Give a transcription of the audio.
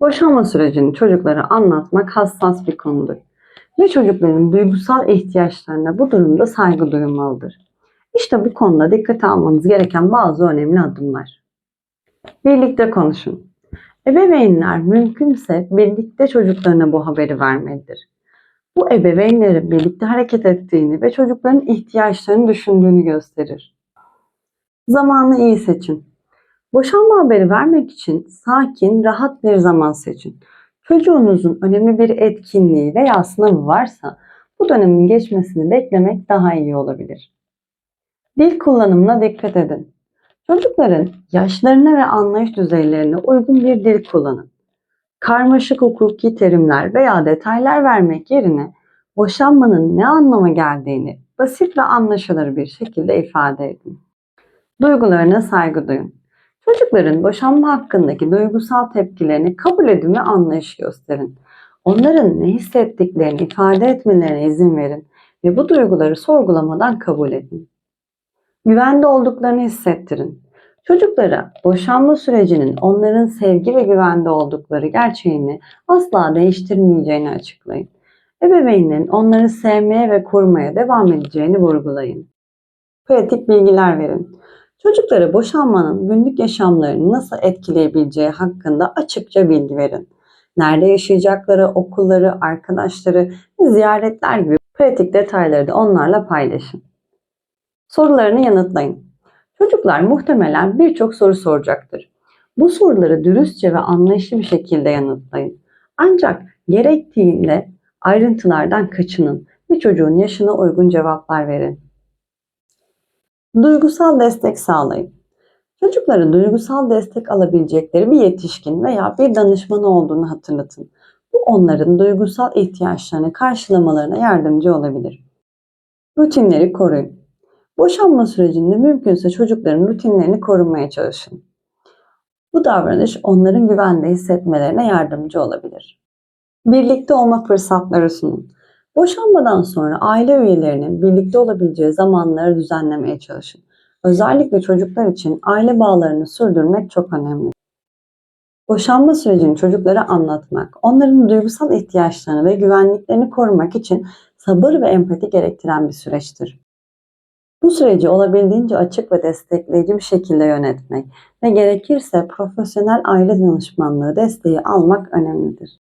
Boşanma sürecini çocuklara anlatmak hassas bir konudur. Ve çocukların duygusal ihtiyaçlarına bu durumda saygı duyulmalıdır. İşte bu konuda dikkate almanız gereken bazı önemli adımlar. Birlikte konuşun. Ebeveynler mümkünse birlikte çocuklarına bu haberi vermelidir. Bu ebeveynlerin birlikte hareket ettiğini ve çocukların ihtiyaçlarını düşündüğünü gösterir. Zamanı iyi seçin. Boşanma haberi vermek için sakin, rahat bir zaman seçin. Çocuğunuzun önemli bir etkinliği veya sınavı varsa bu dönemin geçmesini beklemek daha iyi olabilir. Dil kullanımına dikkat edin. Çocukların yaşlarına ve anlayış düzeylerine uygun bir dil kullanın. Karmaşık hukuki terimler veya detaylar vermek yerine boşanmanın ne anlama geldiğini basit ve anlaşılır bir şekilde ifade edin. Duygularına saygı duyun. Çocukların boşanma hakkındaki duygusal tepkilerini kabul edin ve anlayış gösterin. Onların ne hissettiklerini ifade etmelerine izin verin ve bu duyguları sorgulamadan kabul edin. Güvende olduklarını hissettirin. Çocuklara boşanma sürecinin onların sevgi ve güvende oldukları gerçeğini asla değiştirmeyeceğini açıklayın. Ebeveynlerin onları sevmeye ve korumaya devam edeceğini vurgulayın. Pratik bilgiler verin. Çocuklara boşanmanın günlük yaşamlarını nasıl etkileyebileceği hakkında açıkça bilgi verin. Nerede yaşayacakları, okulları, arkadaşları ziyaretler gibi pratik detayları da onlarla paylaşın. Sorularını yanıtlayın. Çocuklar muhtemelen birçok soru soracaktır. Bu soruları dürüstçe ve anlayışlı bir şekilde yanıtlayın. Ancak gerektiğinde ayrıntılardan kaçının ve çocuğun yaşına uygun cevaplar verin. Duygusal destek sağlayın. Çocukların duygusal destek alabilecekleri bir yetişkin veya bir danışman olduğunu hatırlatın. Bu onların duygusal ihtiyaçlarını karşılamalarına yardımcı olabilir. Rutinleri koruyun. Boşanma sürecinde mümkünse çocukların rutinlerini korumaya çalışın. Bu davranış onların güvende hissetmelerine yardımcı olabilir. Birlikte olma fırsatları sunun. Boşanmadan sonra aile üyelerinin birlikte olabileceği zamanları düzenlemeye çalışın. Özellikle çocuklar için aile bağlarını sürdürmek çok önemli. Boşanma sürecini çocuklara anlatmak, onların duygusal ihtiyaçlarını ve güvenliklerini korumak için sabır ve empati gerektiren bir süreçtir. Bu süreci olabildiğince açık ve destekleyici bir şekilde yönetmek ve gerekirse profesyonel aile danışmanlığı desteği almak önemlidir.